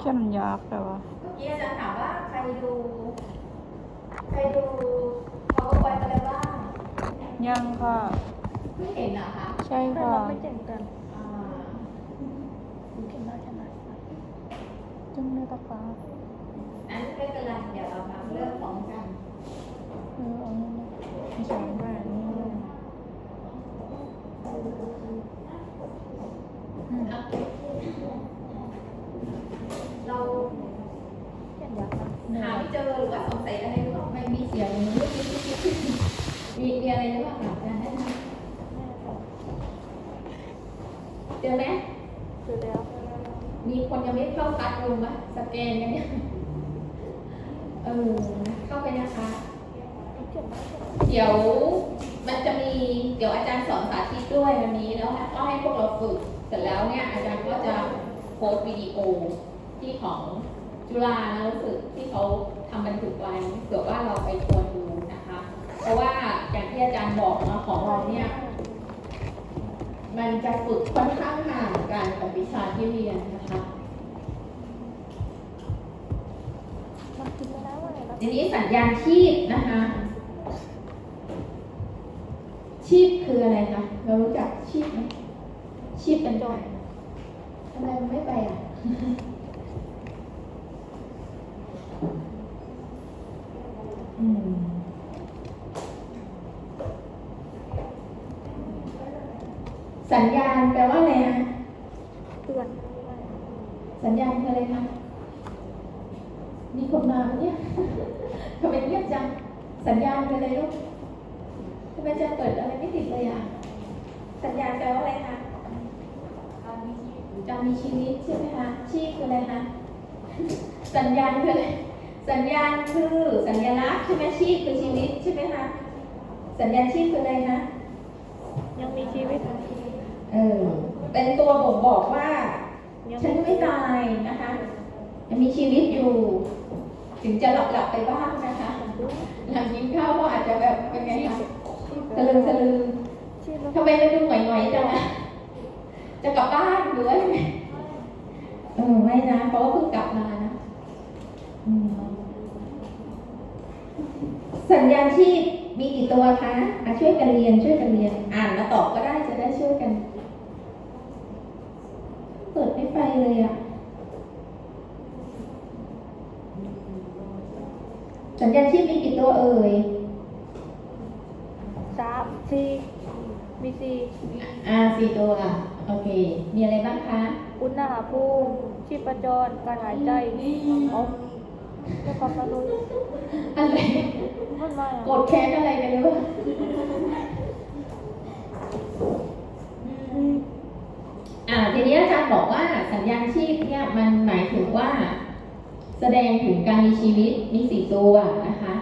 เข้มยักษ์แต่ว่าเมื่อกี้อาจารย์ถามว่าใครดูใครดู powerpoint อะไรบ้างยังค่ะ ไม่เห็นเหรอคะใช่ค่ะไม่เจ๋งกันอ่าเก่งมากใช่ไหมจึงในตะกร้าอันไม่เป็นไรเดี๋ยวเรามาเริ่มพร้อมกันเออเอานี่นะไม่ใช่แม่นี่เลย เรา เก่งยักษ์นะ หาไม่เจอหรือว่าสงสัยอะไรหรือเปล่าไม่มีเสียงมีมีอะไร หรือเปล่าถามอาจารย์ได้ไหมเจอไหมคือแล้ว มีคนยังไม่เข้าคัดรูมอะสแกนกันเนี่ยเออเข้าไปนะคะ เดี๋ยวมันจะมีเดี๋ยวอาจารย์สอนสาธิตด้วยวันนี้แล้วก็ให้พวกเราฝึกเสร็จแล้วเนี่ยอาจารย์ก็จะโพสต์วิดีโอที่ของจุฬานะรู้สึกที่เขาทำบันทึกไว้เผื่อว่าเราไปทวนดู เพราะว่าอย่างที่อาจารย์บอกนะของเราเนี่ย มันจะฝึกค่อนข้างห่างกันกับวิชาที่เรียนนะคะมันกินไม่ได้ว่าอะไรนะทีนี้สัญญาณชีพนะคะ ชีพคืออะไรคะเรารู้จักชีพไหมชีพเป็นจอยทำไมมันไม่ไปอะ สัญญาณแปลว่าอะไรนะเตือนสัญญาณคืออะไรคะมีคนมาไหมเนี่ยทำไมเงียบจัง สัญญาณคืออะไรลูกทำไมจะเปิดอะไรไม่ติดเลยอะ สัญญาณแปลว่าอะไรคะการมีชีวิตใช่ไหมคะ ชีพคืออะไรคะ สัญญาณคืออะไร สัญญาณคือสัญลักษณ์ใช่ไหมชีพคือชีวิตใช่ไหมคะ สัญญาณชีพคืออะไรคะ ยังมีชีวิต เออ เป็นตัวบ่งบอกว่า ฉันไม่ตายนะคะยังมีชีวิตอยู่ ถึงจะหลับหลับๆไปบ้างนะคะ หลังกินข้าวก็อาจจะแบบเป็นไงคะตะลึงตะลึงชีพแล้วทำไมเราดูหงอยๆจังอะจะกลับบ้านหรือว่ายังไงเออไม่นะเพราะว่าเพิ่งกลับมานะสัญญาณชีพมีกี่ตัวคะอะช่วยกันเรียนช่วยกันเรียน อ่านมาตอบก็ได้จะได้ช่วยกัน เลยอะสัญญาณชีพมีกี่ตัวเอ่ยสามสี่มีสี่อ่าสี่ตัวอะโอเค มีอะไรบ้างคะ อุณหภูมิชีพจร การหายใจเอาแล้วก็มาลุยอะไรมันมาโกรธแค้นอะไรกันหรือเปล่าอ่า ทีนี้อาจารย์บอกว่าสัญญาณชีพเนี่ยมันหมายถึงว่า แสดงถึงการมีชีวิตมีสี่ตัวนะคะ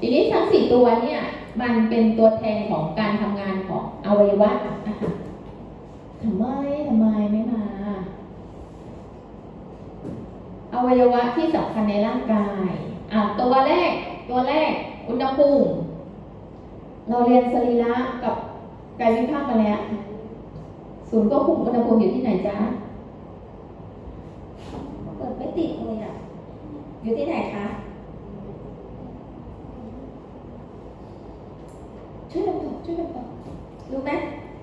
ทีนี้ทั้งสี่ตัวเนี่ยมันเป็นตัวแทนของการทำงานของอวัยวะนะคะทำไมทำไมไม่มา อวัยวะที่สำคัญในร่างกายอะตัวแรกตัวแรก อุณหภูมิ เราเรียนสรีระกับกายวิภาคมาแล้ว ศูนย์ควบคุมอุณหภูมิอยู่ที่ไหนจ๊ะเปิดไม่ติดเลยอะ อยู่ที่ไหนคะช่วยกันตอบช่วยกันตอบรู้ไหม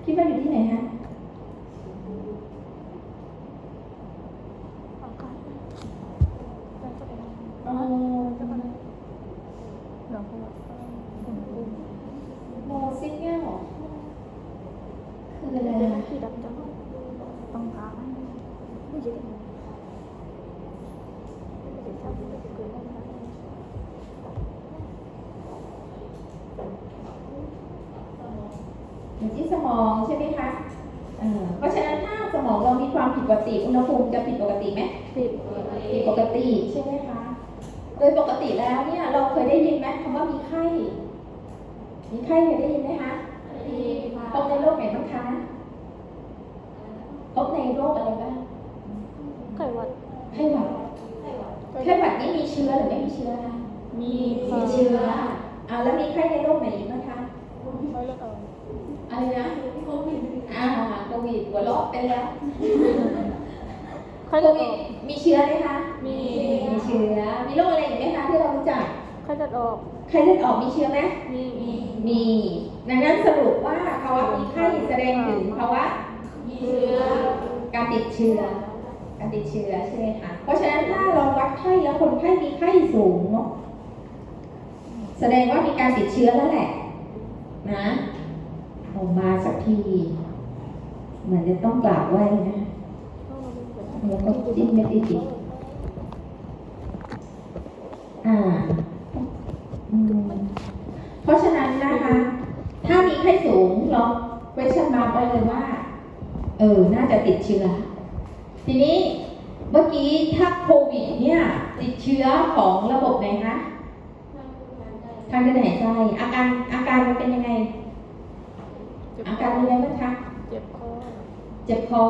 คิดว่าอยู่ที่ไหนฮะอากาศแล้วก็เอง อ๋อ เดี๋ยวเขาบอกอุณหภูมิ โมซิกเนี่ยเหรอคืออะไร จะ อะ ขีดดำจังต้องพาไม่ใช่ไม่ใช่ชอบไม่ใช่เกิดอะไร อยู่ที่สมองใช่ไหมคะเออเพราะฉะนั้นถ้าสมองเรามีความผิดปก ติอุณหภูมิจะผิดปกติไหมผิดผิดปกติใช่ไหมคะ โดยปกติแล้วเนี่ยเราเคยได้ยินไหมคำว่ามีไข้ มีไข้เคยได้ยินไหมคะพบในโรคไหนบ้างคะพบในโรคอะไรบ้าง ไข้หวัด ไข้หวัด ไข้หวัดนี่มีเชื้อหรือไม่มีเชื้อคะมีมีเชื้ออ่าแล้วมีไข้ในโรคไหนอีกบ้างคะไม่เลือกเอาอะไรนะ โควิด อ่า โควิดหัวเราะไปแล้วโคไข้โคเลือดอวิดอกมีเชื้อไหมคะ มีมีเชื้อ มีโรคอะไรอีกไหมคะที่เรารู้จักไข้เลือดออกไข้เลือดออกมีเชื้อไหม มีมีมีดังนั้นสรุปว่าภาวะมีไข้แสดงถึงภาวะเชื้อการติดเชื้อ การติดเชื้อใช่ไหมคะ เพราะฉะนั้นถ้าเราวัดไข้แล้วคนไข้มีไข้สูงเนาะ แสดงว่ามีการติดเชื้อแล้วแหละ นะออกมาสักที เหมือนจะต้องกราบไหว้นะ แล้วก็จิ้มเม็ดอีกอ่าอืมเพราะฉะนั้นนะคะ ถ้ามีไข้สูงลอง question mark ไว้เลยว่า เออ น่าจะติดเชื้อ ทีนี้เมื่อกี้ถ้าโควิดเนี่ย ติดเชื้อของระบบไหนคะทางเดินหายใจ อาการอาการมันเป็นยังไงเจ็บอาคการอเป็นยังไงบ้างคะ เจ็บคอ เจ็บคอ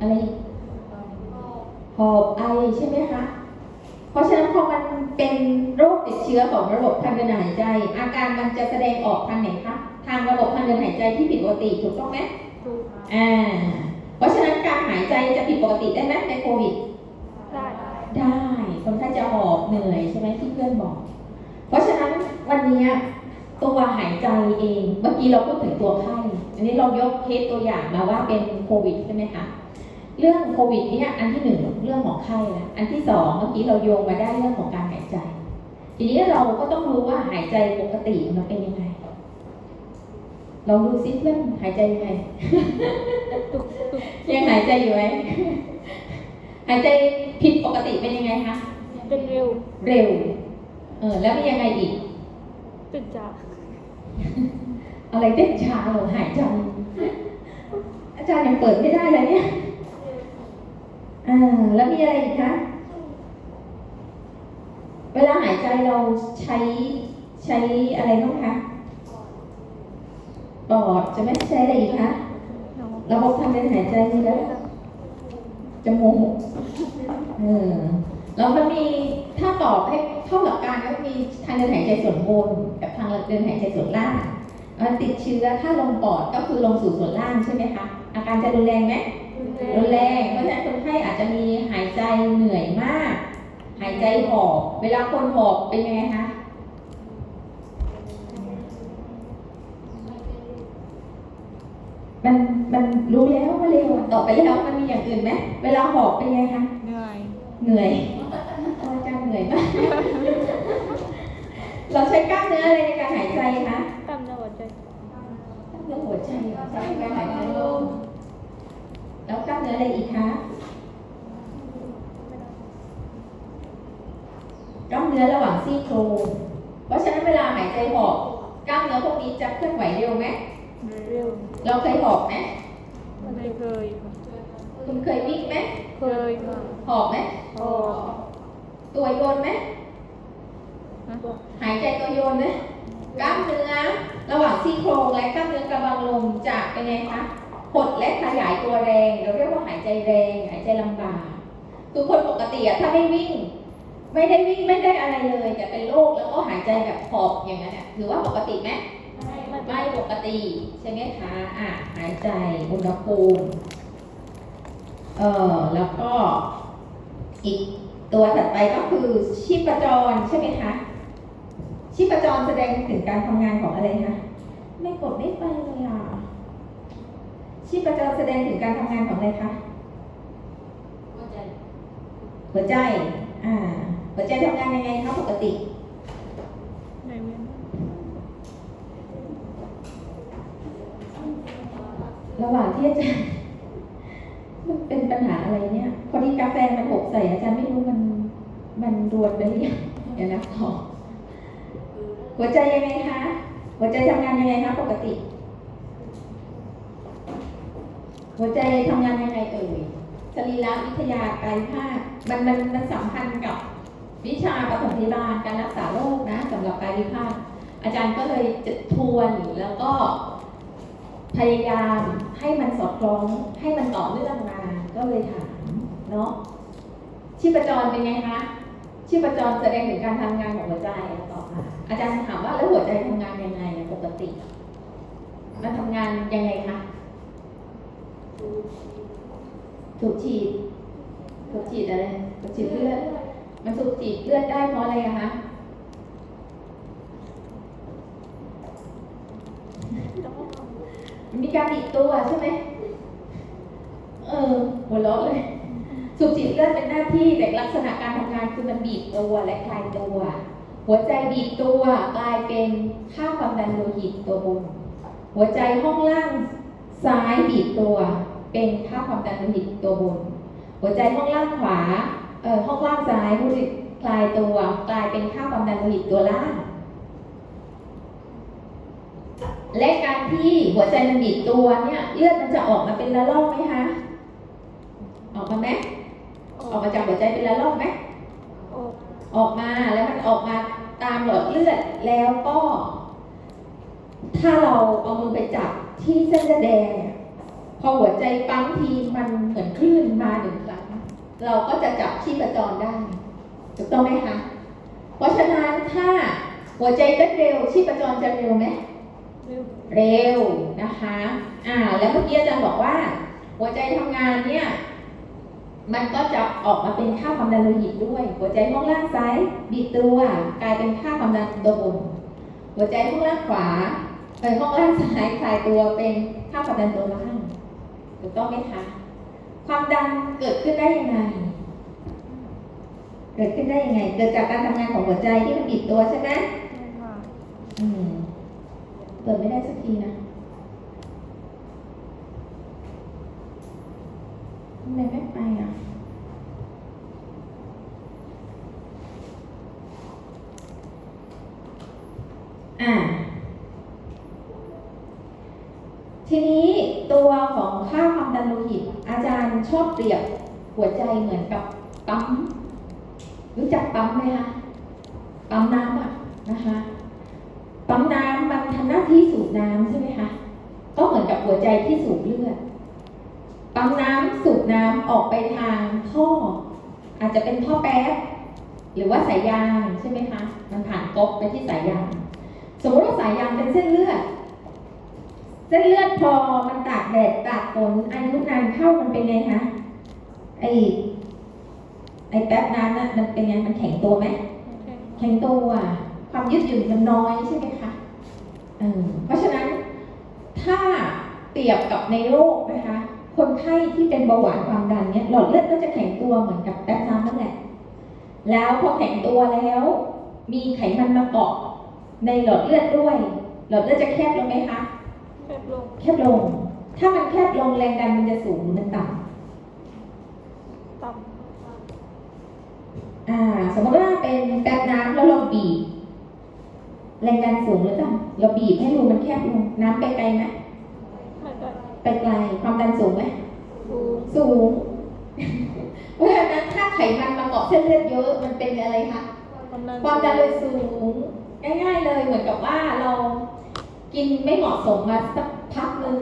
อะไรอีกหอบไอใช่ไหมคะ เพราะฉะนั้นพอมันเป็นโรคติดเชื้อของระบบทางเดินหายใจ อาการมันจะแสดงออกทางไหนคะ ทางระบบทางเดินหายใจที่ผิดปกติถูกต้องไหมถูกอ่า เพราะฉะนั้นการหายใจจะผิดปกติได้ไหมในโควิด ได้ ได้ คนไข้จะหอบเหนื่อยใช่ไหมที่เพื่อนบอก เพราะฉะนั้นวันนี้ตัวหายใจเอง เมื่อกี้เราพูดถึงตัวไข้ อันนี้เรายกเคสตัวอย่างมาว่าเป็นโควิดใช่ไหมคะ เรื่องโควิดเนี่ยอันที่หนึ่งเรื่องของไข้นะอันที่สองเมื่อกี้เราโยงมาได้เรื่องของการหายใจ ทีนี้เราก็ต้องรู้ว่าหายใจปกติมันเป็นยังไงเราดูซิเพื่อนหายใจยังไงตุกตุกยังหายใจอยู่ไหมหายใจผิดปกติเป็นยังไงคะเป็นเร็วเร็ว เออ แล้วมียังไงอีกตื่นจากอะไรเต้นช้าเหรอหายใจอาจารย์ยังเปิดไม่ได้เลยเนี่ย อ่าแล้วมีอะไรอีกคะ เวลาหายใจเราใช้ใช้อะไรบ้างคะ ปอดจะไม่ใช้อะไรอีกคะ ระบบทางเดินหายใจมีแล้วจมูกเออแล้วมันมีถ้าตอบให้เข้าหลักการก็มีทางเดินหายใจส่วนบนกับทางเดินหายใจส่วนล่างอ่อติดเชื้อถ้าลงปอดก็คือลงสู่ส่วนล่างใช่ไหมคะ อาการจะรุนแรงไหม รุนแรงเพราะฉะนั้นคนไข้อาจจะมีหายใจเหนื่อยมาก หายใจหอบ เวลาคนหอบเป็นยังไงคะมันมันรู้แล้วว่าเร็วอะตอบไปแล้วมันมีอย่างอื่นไหมเวลาหอบเป็นไงคะเหนื่อยเหนื่อยอาจารย์เหนื่อยมากเราใช้กล้ามเนื้ออะไรในการหายใจคะกล้ามเนื้อหัวใจกล้ามเนื้อหัวใจใช้ในการหายใจลม แล้วกล้ามเนื้ออะไรอีกคะกล้ามเนื้อระหว่างซี่โครงเพราะฉะนั้นเวลาหายใจหอบกล้ามเนื้อพวกนี้จะเคลื่อนไหวเร็วไหมเร็วเราเคยหอบไหมไม่เคยคุณเคยวิ่งไหมเคยค่ะหอบไหมพอตัวโยนไหมนะหายใจตัวโยนไหมกล้ามเนื้อระหว่างซี่โครงและกล้ามเนื้อกระบังลมจะเป็นไงคะ หดและขยายตัวแรง เราเรียกว่าหายใจแรง หายใจลำบากคือคนปกติอะถ้าไม่วิ่ง ไม่ได้วิ่งไม่ได้อะไรเลยแต่เป็นโรคแล้วก็หายใจแบบหอบอย่างนั้นอะถือว่าปกติไหมไม่ไม่ปกติใช่ไหมคะอะหายใจอุณหภูมิเอ่อแล้วก็อีกตัวถัดไปก็คือชีพจรใช่ไหมคะชีพจรแสดงถึงการทำงานของอะไรคะไม่กดไม่ไปเลยอะ ชีพจรแสดงถึงการทำงานของอะไรคะ หัวใจหัวใจ อ่า หัวใจทำงานยังไงคะปกติ ในเวียนระหว่างที่อาจารย์ มันเป็นปัญหาอะไรเนี่ย พอดีกาแฟมันหกใส่อาจารย์ไม่รู้มัน มันรวนไปหรือยังเดี๋ยวนะขอหัวใจยังไงคะ หัวใจทำงานยังไงคะปกติหััวใจทำงานยังไงเอ่ยสรีรวิทยากายภาพมันมันมันสัมพันธ์กับวิชาปฐมพยาบาลการรักษาโรคนะสำหรับกายวิภาคอาจารย์ก็เลยจะทวนแล้วก็พยายามให้มันสอดคล้องให้มันต่อเนื่องมาก็เลยถามเนาะชีพจรเป็นไงคะชีพจรแสดงถึงการทำงานของหัวใจต่อมาอาจารย์ถามว่าแล้วหัวใจทำงานยังไงอะปกติ มันทำงานยังไงคะ สูบฉีดสูบฉีดอะไรสูบฉีดเลือดมันสูบฉีดเลือดได้เพราะอะไรอะคะมีการบีบตัวใช่ไหมเออหัวเราะเลย สูบฉีดเลือดเป็นหน้าที่แต่ลักษณะการทำงานคือมันบีบตัวและคลายตัว หัวใจบีบตัวกลายเป็นค่าความดันโลหิตตัวบนหัวใจห้องล่างซ้ายบีบตัว เป็นค่าความดันโลหิตตัวบน หัวใจห้องล่างขวาเอ่อห้องล่างซ้ายผู้คลายตัวกลายเป็นค่าความดันโลหิตตัวล่าง และการที่หัวใจมันบีบตัวเนี่ยเลือดมันจะออกมาเป็นละลอกไหมคะออกมาไหมออออกกมาจากหัวใจเป็นละลอกไหมออกออกมาแล้วมันออกมาตามหลอดเลือดแล้วก็ ถ้าเราเอามือไปจับที่เส้นเลือดแดงเนี่ย พอหัวใจปั๊มทีมันเหมือนคลื่นมาหนึ่งครั้ง เราก็จะจับชีพจรได้ถูกต้องไหมคะเพราะฉะนั้นถ้าหัวใจเต้นเร็วชีพจรจะเร็วไหมเร็วเร็วนะคะอ่าแล้วเมื่อกี้อาจารย์บอกว่า หัวใจทำงานเนี่ยมันก็จะออกมาเป็นค่าความดันโลหิตด้วย หัวใจห้องล่างซ้ายบีตัวกลายเป็นค่าความดันตัวบนหัวใจห้องล่างขวาไปห้องล่างซ้ายคลายตัวเป็นค่าความดันตัวล่าง ถูกต้องไหมคะ ความดันเกิดขึ้นได้ยังไง เกิดขึ้นได้ยังไง เกิดจากการทำงานของหัวใจที่มันบีบตัวใช่ไหมใช่ค่ะอืมเปิดไม่ได้สักทีนะทำไมไม่ไปอะอ่าทีนี้ตัวของ ค่าความดันโลหิต อาจารย์ชอบเปรียบหัวใจเหมือนกับปั๊มรู้จักปั๊มไหมคะปั๊มน้ำอะนะคะปั๊มน้ำมันทำหน้าที่สูบน้ำใช่ไหมคะก็เหมือนกับหัวใจที่สูบเลือดปั๊มน้ำสูบน้ำออกไปทางท่อ อาจจะเป็นท่อแป๊บหรือว่าสายยางใช่ไหมคะมันผ่านก๊อกไปที่สายยาง สมมติว่าสายยางเป็นเส้นเลือด เส้นเลือดพอม ตากแดดตากฝนอายุนานเข้ามันเป็นไงคะไอไอแป๊บนั้นน่ะมันเป็นไงมันแข็งตัวไหมแข็งแข็งตัวความยืดหยุ่นมันน้อยใช่ไหมคะเออเพราะฉะนั้นถ้าเปรียบกับในโรคนะคะคนไข้ที่เป็นเบาหวานความดันเนี่ยหลอดเลือดก็จะแข็งตัวเหมือนกับแป๊บน้ำนั่นแหละ แล้วพอแข็งตัวแล้ว มีไขมันมาเกาะในหลอดเลือดด้วย หลอดเลือดจะแคบลงไหมคะ แคบลง แคบลง ถ้ามันแคบลงแรงดันมันจะสูงหรือมันต่ำต่อ่า สมมติว่าเป็นแป๊บน้ำแล้วเราบีบแรงดันสูงหรือต่ำเราบีบให้รูมันแคบลงน้ำไปไกลไหมำไม่ได้ไปไกลความดันสูงไหมสูงสูงเพราะฉะนั้นถ้าไขมันมาเกาะเส้นเลือดเยอะมันเป็นอะไรคะความดันความดันเลยสูงง่าย ๆ เลยเหมือนกับว่าเรากินไม่เหมาะสมมาสักพักหนึ่ง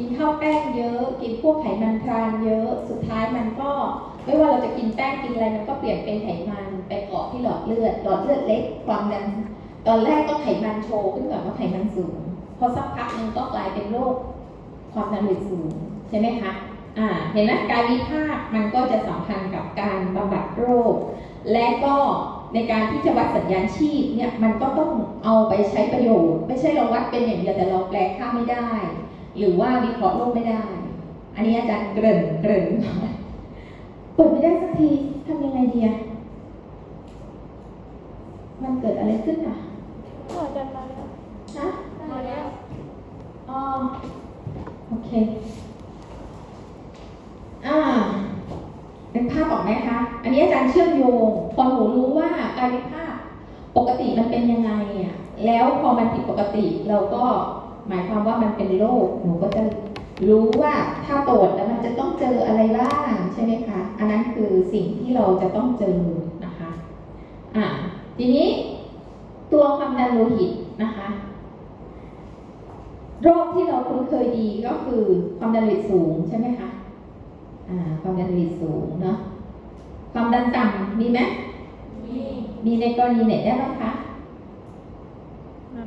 กินข้าวแป้งเยอะ กินพวกไขมันทรานเยอะ สุดท้ายมันก็ ไม่ว่าเราจะกินแป้งกินอะไรมันก็เปลี่ยนเป็นไขมันไปเกาะที่หลอดเลือด หลอดเลือดเล็กความดันตอนแรกก็ไขมันโชว์ขึ้นก่อนว่าไขมันสูงพอสักพักหนึงก็กลายเป็นโรคความดันโลหิตสูงใช่ไหมคะอ่าเห็นไหมการวิพากษ์มันก็จะสัมพันธ์กับการบำบัดโรค และก็ในการที่จะวัดสัญญาณชีพเนี่ยมันก็ต้องเอาไปใช้ประโยชน์ ไม่ใช่เราวัดเป็นอย่างเดียวแต่เราแปลค่าไม่ได้ หรือว่าวิเคราะห์โรคไม่ได้ อันนี้อาจารย์เกริ่นเกริ่นก่อนเปิดไม่ได้สักทีทำยังไงดีอะมันเกิดอะไรขึ้นอะก็อาจารย์มาแล้วฮะมาแล้วอ๋อโอเค อ่าเป็นภาพออกไหมคะ อันนี้อาจารย์เชื่อมโยง พอหนูรู้ว่าการวิภาคปกติมันเป็นยังไงอะ แล้วพอมันผิดปกติเราก็ หมายความว่ามันเป็นโรคหนูก็จะรู้ว่าถ้าตรวจแล้วมันจะต้องเจออะไรบ้างใช่ไหมคะ อันนั้นคือสิ่งที่เราจะต้องเจอนะคะ อ่าทีนี้ตัวความดันโลหิตนะคะ โรคที่เราคุ้นเคยดีก็คือความดันโลหิตสูงใช่ไหมคะ อ่า ความดันโลหิตสูงเนาะ ความดันต่ำมีไหมมี มีในกรณีไหนได้บ้างคะ แน่น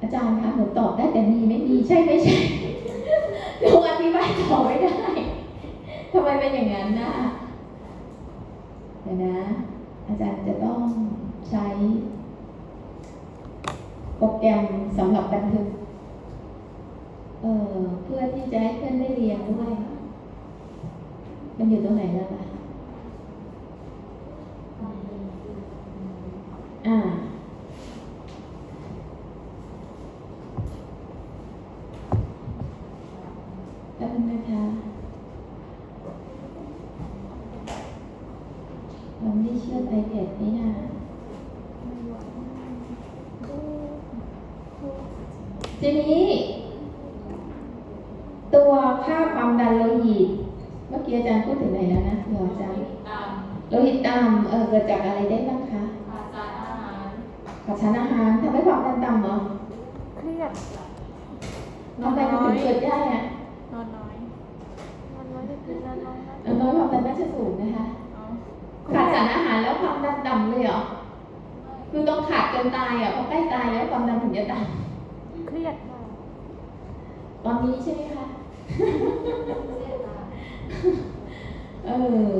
อาจารย์คะหนูตอบได้แต่มีไม่มีใช่ไม่ใช่หนูอธิบายต่อไม่ได้ทำไมเป็นอย่างนั้นนะเดี๋ยวนะ อาจารย์จะต้องใช้โปรแกรมสำหรับบันทึกเอ่อเพื่อที่จะให้เพื่อนได้เรียนด้วย มันอยู่ตรงไหนแล้วล่ะอ่า แป๊บ นึงนะคะเราไม่ได้เชื่อม iPad นี่นะทีนี้ ตัวค่าความดันโลหิต เมื่อกี้อาจารย์พูดถึงไหนแล้วนะเดี๋ยวอาจารย์โลหิตต่ำเออเกิดจากอะไรได้บ้างคะขาดสารอาหารทำให้ความดันต่ำเหรอเครียดทำไมมันถึงเกิดได้อะ คือต้องขาดจนตายอะพอใกล้ตายแล้วความดันถึงจะต่เครียดค่ะำตอนนี้ใช่ไหมคะเออ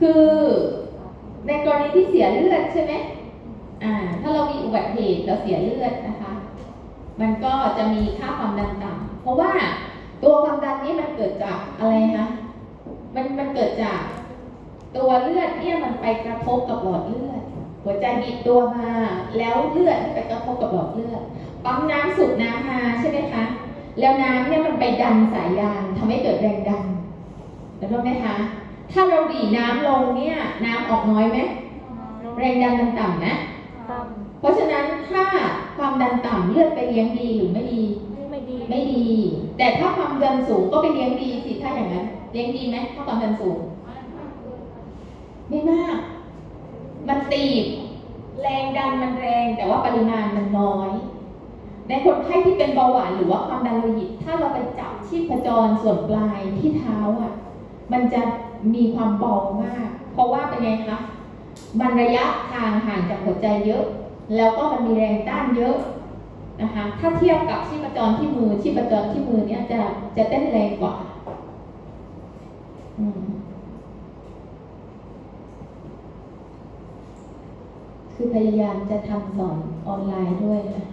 คือในกรณีที่เสียเลือดใช่ไหมอ่า ถ้าเรามีอุบัติเหตุเราเสียเลือดนะคะ มันก็จะมีค่าความดันต่ำเพราะว่าตัวความดันนี้มันเกิดจากอะไรคะมันมันเกิดจากตัวเลือดเนี่ยมันไปกระทบกับหลอดเลือด หัวใจบีบตัวมา แล้วเลือดไปกระทบกับหลอดเลือด ปั๊มน้ำสูบน้ำมาใช่ไหมคะ แล้วน้ำเนี่ยมันไปดันสายยางทำให้เกิดแรงดันเห็นไหมคะ ถ้าเราดีดน้ำลงเนี่ยน้ำออกน้อยไหมแรงดันมันต่ำนะต่เพราะฉะนั้นถ้าความดันต่ำเลือดไปเลี้ยงดีหรือไม่ดีำไม่ดี ไม่ดี แต่ถ้าความดันสูงก็ไปเลี้ยงดีสิถ้าอย่างนั้น เลี้ยงดีไหมถ้าความดันสูง ไม่มาก มันตีบ แรงดันมันแรง แต่ว่าปริมาณมันน้อย ในคนไข้ที่เป็นเบาหวานหรือว่าความดันโลหิต ถ้าเราไปจับชีพจรส่วนปลายที่เท้าอะ มันจะมีความเบามาก เพราะว่าเป็นไงคะมันระยะทางห่างจากหัวใจเยอะ แล้วก็มันมีแรงต้านเยอะนะคะ ถ้าเทียบกับชีพจรที่มือชีพจรที่มือเนี่ยจะจะเต้นแรงกว่า อืม คือพยายามจะทำสอนออนไลน์ด้วยนะ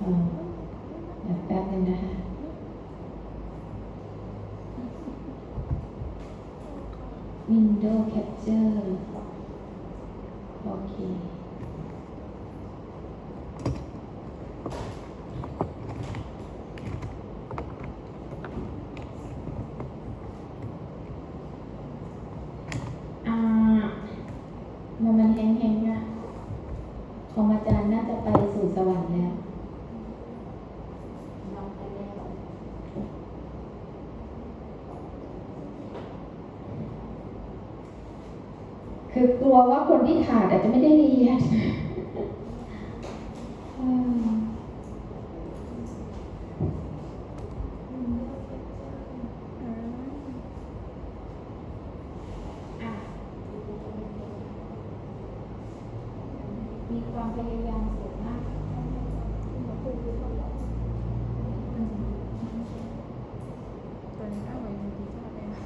อะแป๊บนึงนะคะวินโดว์แคปเจอร์เค อ่า มันมันแห้งๆอะของอาจารย์น่าจะไปสู่สวรรค์แล้ว คือกลั วว่าคนที่ขาดอาจจะไม่ได้เรียนมีความพยายามสูงมากอืม ตัวนี้เอาไว้ในที่ชอบเลยนะ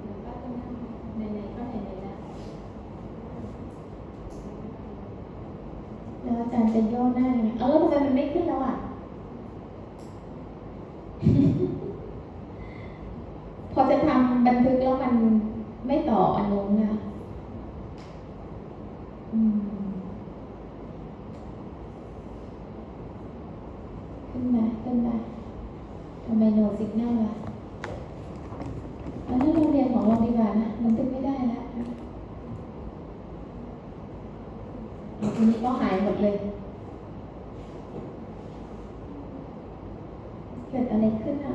เดี๋ยวป้าจะนั่งไหนๆก็ไหนๆแล้วแล้วอาจารย์จะย่อหน้ายังไงเอาแล้วทำไมมันไม่ขึ้นแล้วอะ พอจะทำบันทึกแล้วมันไม่ต่ออันนู้นนะอืมขึ้นมาขึ้นมาทำไมโนสิกแนลล่ะอันนั้นโรงเรียนของเราดีกว่านะบันทึกไม่ได้แล้วเดี๋ยวที นี้ก็หายหมดเลย เกิดอะไรขึ้นอะ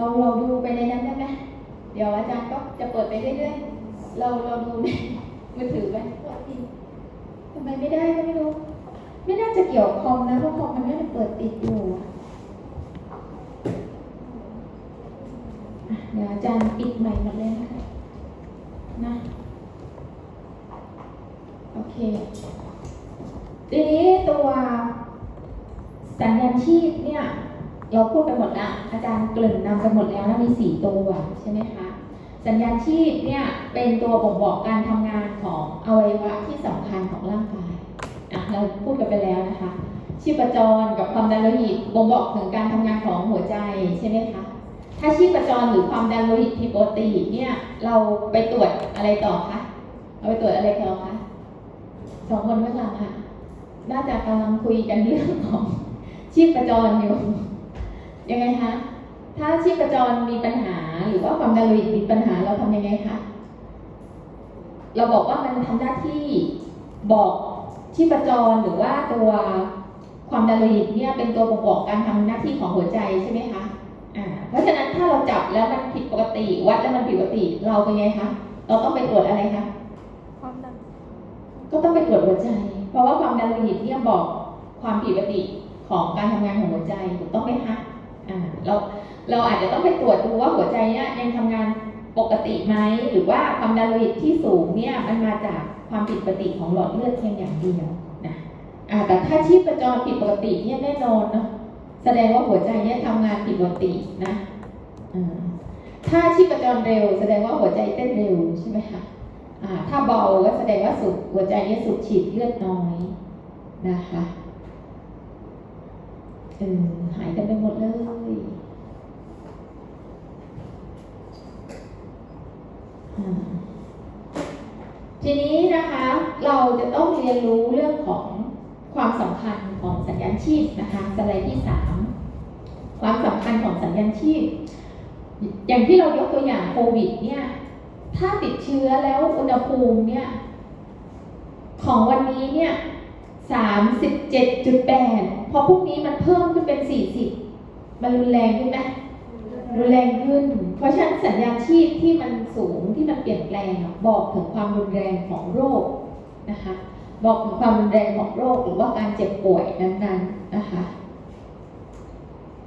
เราเราดูไปในนั้นได้ไหมเดี๋ยวอาจารย์ก็จะเปิดไปเรื่อยๆ เราเราดูในมือถือไหมทำไมไม่ได้ก็ไม่รู้ ไม่น่าจะเกี่ยวกับคอมนะเพราะคอมมันไม่ได้เปิดติดอยู่เดี๋ยวอาจารย์ปิดใหม่หมดเลยนะคะนะโอเค ทีนี้ตัวสัญญาณชีพเนี่ย เราพูดไปหมดแล้วอาจารย์เกริ่นนำไปหมดแล้วนะมีสี่ตัวใช่ไหมคะสัญญาณชีพเนี่ยเป็นตัวบ่งบอกการทำงานของอวัยวะที่สำคัญของร่างกายอะเราพูดกันไปแล้วนะคะ ชีพจรกับความดันโลหิตบ่งบอกถึงการทำงานของหัวใจใช่ไหมคะถ้าชีพจรหรือความดันโลหิตผิดปกติเนี่ยเราไปตรวจอะไรต่อคะเราไปตรวจอะไรต่อคะสองคนเมื่อหลังค่ะน่าจะกำลังคุยกันเรื่องของชีพจรอยู่ ยังไงคะ ถ้าชีพจรมีปัญหาหรือว่าความดันโลหิตมีปัญหาเราทำยังไงคะ เราบอกว่ามันทำหน้าที่บอกชีพจรหรือว่าตัวความดันโลหิตเนี่ยเป็นตัวบ่งบอกการทำหน้าที่ของหัวใจใช่ไหมคะอ่าเพราะฉะนั้นถ้าเราจับแล้วมันผิดปกติวัดแล้วมันผิดปกติเราเป็นไงคะ เราต้องไปตรวจอะไรคะความดันก็ต้องไปตรวจหัวใจ เพราะว่าความดันโลหิตเนี่ยบอกความผิดปกติของการทำงานของหัวใจถูกต้องไหมคะอ่า เราเราอาจจะต้องไปตรวจดูว่าหัวใจเนี่ยยังทำงานปกติไหมหรือว่าความดันโลหิตที่สูงเนี่ยมันมาจากความผิดปกติของหลอดเลือดเพียงอย่างเดียวนะแต่ถ้าชีพจรผิดปกติเนี่ยแน่นอนเนาะแสดงว่าหัวใจเนี่ยทำงานผิดปกตินะถ้าชีพจรเร็ว แสดงว่าหัวใจเต้นเร็วใช่ไหมคะถ้าเบาก็แสดงว่าสูบหัวใจเนี่ยสูบฉีดเลือดน้อยนะคะ เออหายกันไปหมดเลยทีนี้นะคะเราจะต้องเรียนรู้เรื่องของความสำคัญของสัญญาณชีพนะคะสไลด์ที่สามความสำคัญของสัญญาณชีพ อย่างที่เรายกตัวอย่างโควิดเนี่ยถ้าติดเชื้อแล้วอุณหภูมิเนี่ยของวันนี้เนี่ย สามสิบเจ็ดจุดแปดพอพรุ่งนี้มันเพิ่มขึ้นเป็นสี่สิบมันรุนแรงขึ้นไหมรุนแรงขึ้น เพราะฉะนั้นสัญญาณชีพที่มันสูงที่มันเปลี่ยนแปลงอะบอกถึงความรุนแรงของโรคนะคะบอกถึงความรุนแรงของโรคหรือว่าการเจ็บป่วยนั้นๆนะคะ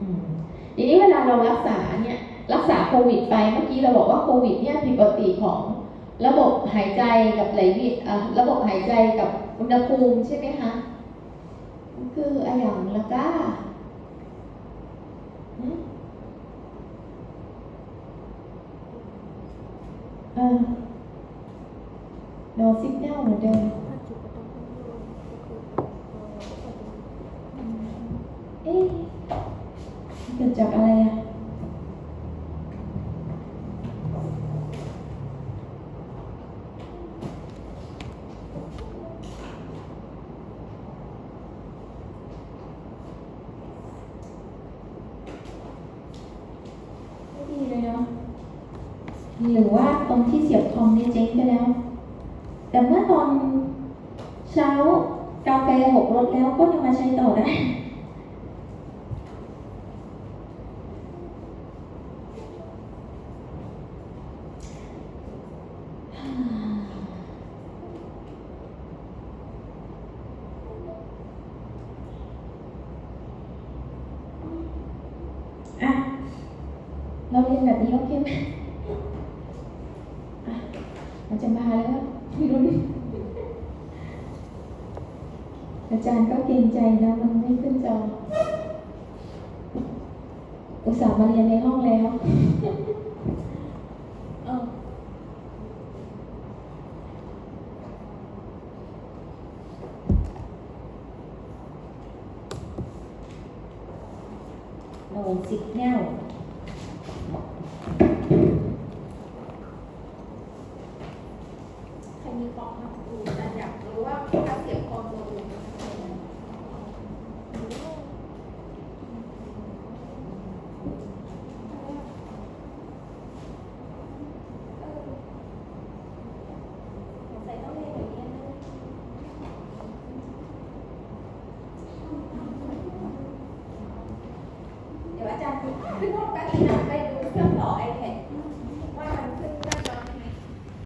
อืมทีนี้เวลาเรารักษาเนี่ยรักษาโควิดไปเมื่อกี้เราบอกว่าโควิดเนี่ยผิดปกติของระบบหายใจกับไหลเวียนอะระบบหายใจกับอุณหภูมิใช่ไหมคะมันคืออะไรอย่างละก้าหืมเออโนซิกแนลเหมือนเดิมถ้าจุดประตูข้างบนก็คือเอ่อเอ๊ะเกิดจากอะไรอะ ไม่ดีเลยเนาะ หรือว่าตรงที่เสียบคอมนี่เจ๊งไปแล้ว แต่เมื่อตอนเช้ากาแฟหกรถแล้วก็ยังมาใช้ต่อได้ อะ เราเรียนแบบนี้โอเคไหมอะมันจะมาแล้วไม่รู้ดิอาจารย์ก็เกรงใจนะ มันไม่ขึ้นจอ อุตส่าห์มาเรียนในห้องแล้วเออโน สิบแนว